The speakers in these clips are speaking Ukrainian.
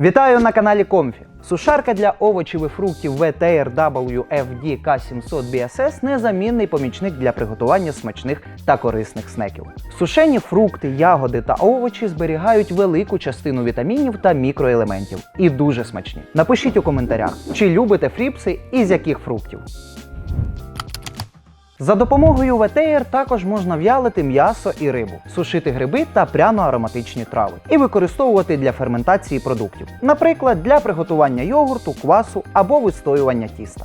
Вітаю на каналі Комфі. Сушарка для овочів і фруктів VTR WFD K700 BSS незамінний помічник для приготування смачних та корисних снеків. Сушені фрукти, ягоди та овочі зберігають велику частину вітамінів та мікроелементів і дуже смачні. Напишіть у коментарях, чи любите фріпси і з яких фруктів. За допомогою ВТР також можна в'ялити м'ясо і рибу, сушити гриби та пряно-ароматичні трави і використовувати для ферментації продуктів, наприклад, для приготування йогурту, квасу або вистоювання тіста.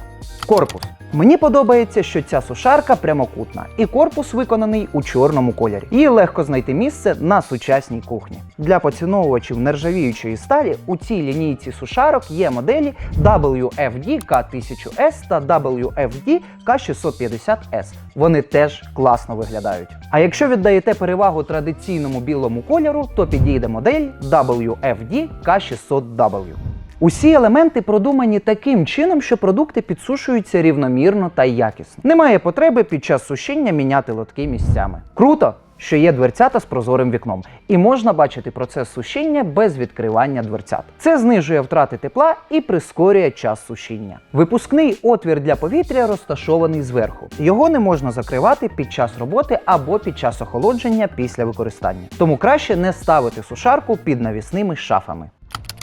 Корпус. Мені подобається, що ця сушарка прямокутна, і корпус виконаний у чорному кольорі. Її легко знайти місце на сучасній кухні. Для поціновувачів нержавіючої сталі у цій лінійці сушарок є моделі WFD K1000S та WFD K650S. Вони теж класно виглядають. А якщо віддаєте перевагу традиційному білому кольору, то підійде модель WFD K600W. Усі елементи продумані таким чином, що продукти підсушуються рівномірно та якісно. Немає потреби під час сушіння міняти лотки місцями. Круто! Що є дверцята з прозорим вікном, і можна бачити процес сушіння без відкривання дверцят. Це знижує втрати тепла і прискорює час сушіння. Випускний отвір для повітря розташований зверху. Його не можна закривати під час роботи або під час охолодження після використання. Тому краще не ставити сушарку під навісними шафами.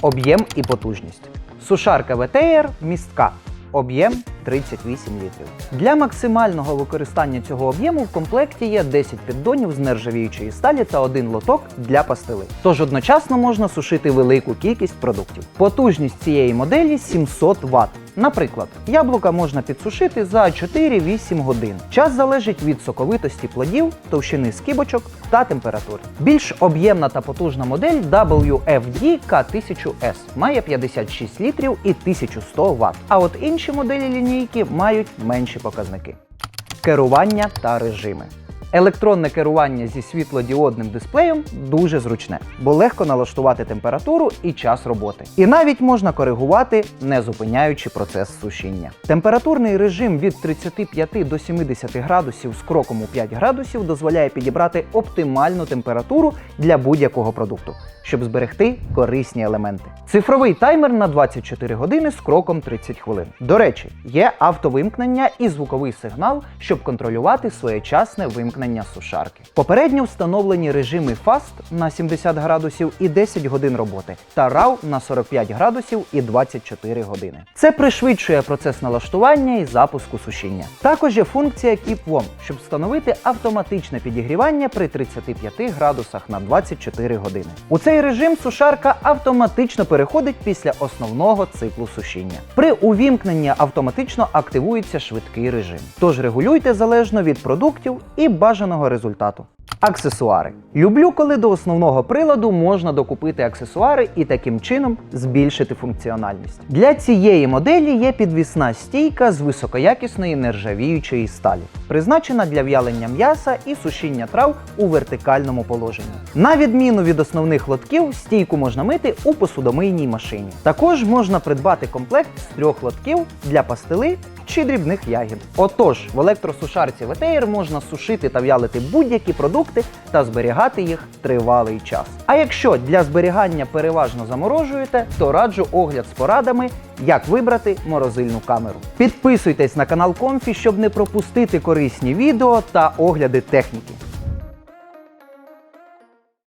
Об'єм і потужність. Сушарка ВТР містка. Об'єм 38 літрів. Для максимального використання цього об'єму в комплекті є 10 піддонів з нержавіючої сталі та один лоток для пастили. Тож одночасно можна сушити велику кількість продуктів. Потужність цієї моделі 700 Вт. Наприклад, яблука можна підсушити за 4-8 годин. Час залежить від соковитості плодів, товщини скибочок та температури. Більш об'ємна та потужна модель WFD K1000S має 56 літрів і 1100 Вт. А от інші моделі лінійки мають менші показники. Керування та режими. Електронне керування зі світлодіодним дисплеєм дуже зручне, бо легко налаштувати температуру і час роботи. І навіть можна коригувати, не зупиняючи процес сушіння. Температурний режим від 35 до 70 градусів з кроком у 5 градусів дозволяє підібрати оптимальну температуру для будь-якого продукту, щоб зберегти корисні елементи. Цифровий таймер на 24 години з кроком 30 хвилин. До речі, є автовимкнення і звуковий сигнал, щоб контролювати своєчасне вимкнення сушарки. Попередньо встановлені режими Fast на 70 градусів і 10 годин роботи, та RAW на 45 градусів і 24 години. Це пришвидшує процес налаштування і запуску сушіння. Також є функція Keep Warm, щоб встановити автоматичне підігрівання при 35 градусах на 24 години. У цей режим сушарка автоматично переходить після основного циклу сушіння. При увімкненні автоматично активується швидкий режим. Тож регулюйте залежно від продуктів і бажаного результату. Аксесуари. Люблю, коли до основного приладу можна докупити аксесуари і таким чином збільшити функціональність. Для цієї моделі є підвісна стійка з високоякісної нержавіючої сталі, призначена для в'ялення м'яса і сушіння трав у вертикальному положенні. На відміну від основних лотків, стійку можна мити у посудомийній машині. Також можна придбати комплект з трьох лотків для пастили чи дрібних ягід. Отож, в електросушарці ВТР можна сушити та в'ялити будь-які продукти та зберігати їх тривалий час. А якщо для зберігання переважно заморожуєте, то раджу огляд з порадами, як вибрати морозильну камеру. Підписуйтесь на канал Комфі, щоб не пропустити корисні відео та огляди техніки.